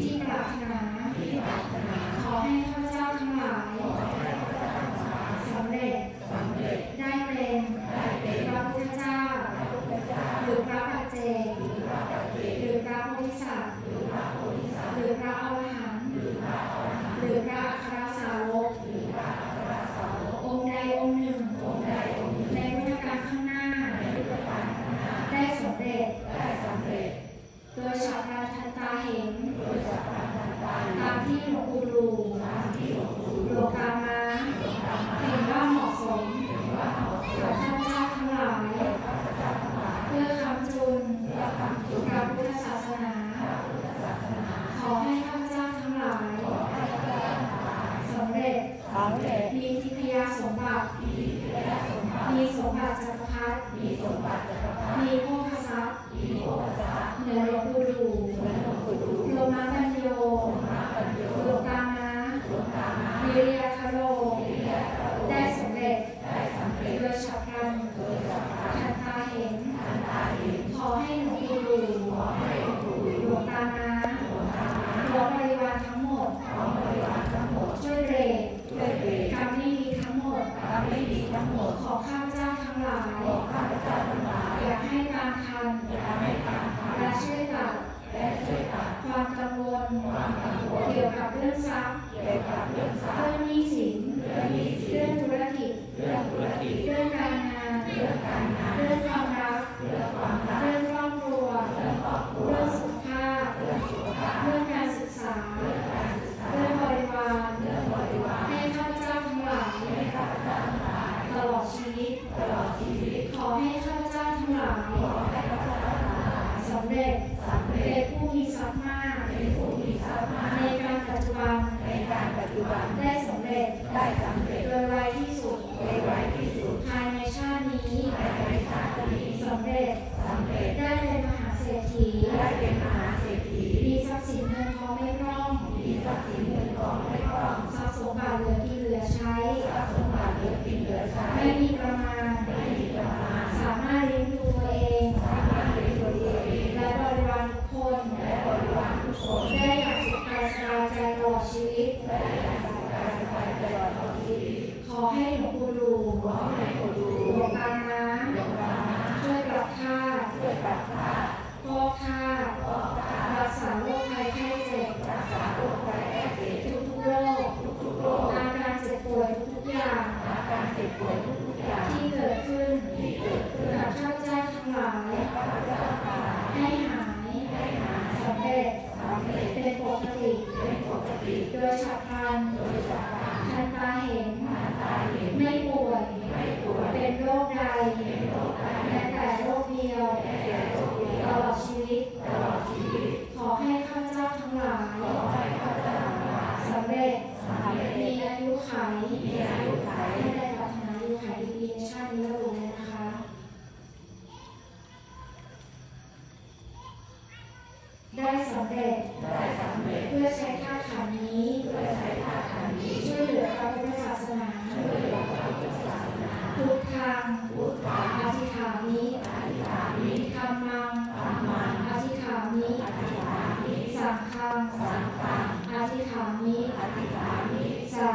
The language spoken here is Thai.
ที่ปรารถนาขอให้ข้าเจ้าทั้งหลายสำเร็จ ได้เป็นพระพุทธเจ้า หรือพระปัจเจหรือพระโพธิสัตว์หรือพระอรหันต์หรือพระอัครสาวกองค์ใดองค์หนึ่งในพุทธการข้าหน้า ในพุทธกาลข้างหน้า ได้สำเร็จ ได้สำเร็จ โดยฉับพลันทันตาเห็นโดยสัพพันธันตาตามที่หลวงปู่ดูตามที่หลวงปู่หลวงตามาเห็นว่าเหมาะสมเห็นว่าเหมาะสกับมข้าพเจ้าทั้งหลายข้าพเจ้าทั้งหลาย เพื่อคำจุนเพื่อคำจุนพระพุทธศาสนาพระพุทธศาสนา ขอให้ข้าพเจ้าทั้งหลายขอให้ข้าพเจ้าทั้งหลายสำเร็จสำเร็จมีทิพยาสมบัติ จักรพรรดิมีสมบัติจักรพรรดิมีโภคทรัพย์มีโภคทรัพย์เหนือหลวงปู่ดูเหมือนหลวงปู่ดูโลมาปัญโยพระปัญโยหลวงตามาหลวงตามาวิริยคโลวิริยะโลได้สำเร็จได้สำเร็จโดยฉับพลันโดยสัพพันทันตาเห็นธันตาเห็น ขอให้หลวงปู่ดูขอให้หลวงปู่หลวงตามาหลวงตามาพร้อมบริวารทั้งหมดของบริวารทั้งหมด ช่วยเรกช่วยเบรกกรรมไม่ดีทั้งหมดทำไม่ดีทั้งหมดขอข้าพเจ้า ทั้งหลายขอข้าพเจ้าทั้งหลายอย่าให้ตามทันอย่าให้ตามทันและช่วยตัดและช่วยตัดความกังวลความกังวลเกี่ยวกับเรื่องทรัพย์เกี่ยวกับเรื่องทรัพเรื่อย์งหนี้สินเรื่องหนี้ เร็จสำเร็เป็จผู้มีทรัพย์มากเป็นผู้มีทรัพย์มากในการปัจจุบันในการปัจจุบันได้สำเร็จได้สำเร็จโดยไวที่สุดในไวที่สุดภายในชาตินี้ภายในชาตินี้สำเร็จสำเร็จได้เป็นมหาเศรษฐีได้เป็นมหาเศรษฐีมีทรัพย์สินเงินทองไม่พร่องมีทรัพย์สินเงินทองไม่พร่องทรัพย์สมบัติเหลือกินเหลือใช้ทรัพย์สมบัติเหลือกินเหลือใช้ไม่มีประ ให้หลวงปู่ดูขอให้ผู้ดูหลวงตาน้หลวงตามาำช่วยปรับค่าช่วยปัดผ้าพอกค่าก็ผ้ารักษาโรคภัยไข้เจ็บรักษาโรคภัยไข้เจ็บทุกๆโรคทุกโรคอาการเจ็บป่วยทุกอย่างอาการเจ็บป่วยทุกๆอย่างที่เกิดขึ้นที่เกิดขึ้นกับข้าพเจ้าทั้งหลายข้าพเจ้าทั้งหลายให้หายให้หายสำเร็จสำเร็จเป็นปกติเป็นปกติโดยฉับพลันโดยสามารถทัน เห็นตาเห็นไม่ป่วยไม่ป่วยเป็นโรคใดแม้แต่โรคเดียวตลอดชีวิตตลอดชีวิตขอให้ข้าเจ้าทั้งหลายสังหลายสำเร็จมีอายุขัยให้ได้ปรารถนาอายุขัยดีในชาตินี้และเลยนะคะได้สำเร็จได้สำเร็จเพื่อใช้ท่าขันนี้เพื่อใช่วยเหลือพระพุทธศาสนาช่วยเหลือพรพุทธศาสนาทุกทางพุทธาอธิษฐามิอธิษฐามิธรรมังธรรมังอธิษฐามิอธิษฐามิสังฆังสังฆังอธิษฐามิอธิษฐามิสา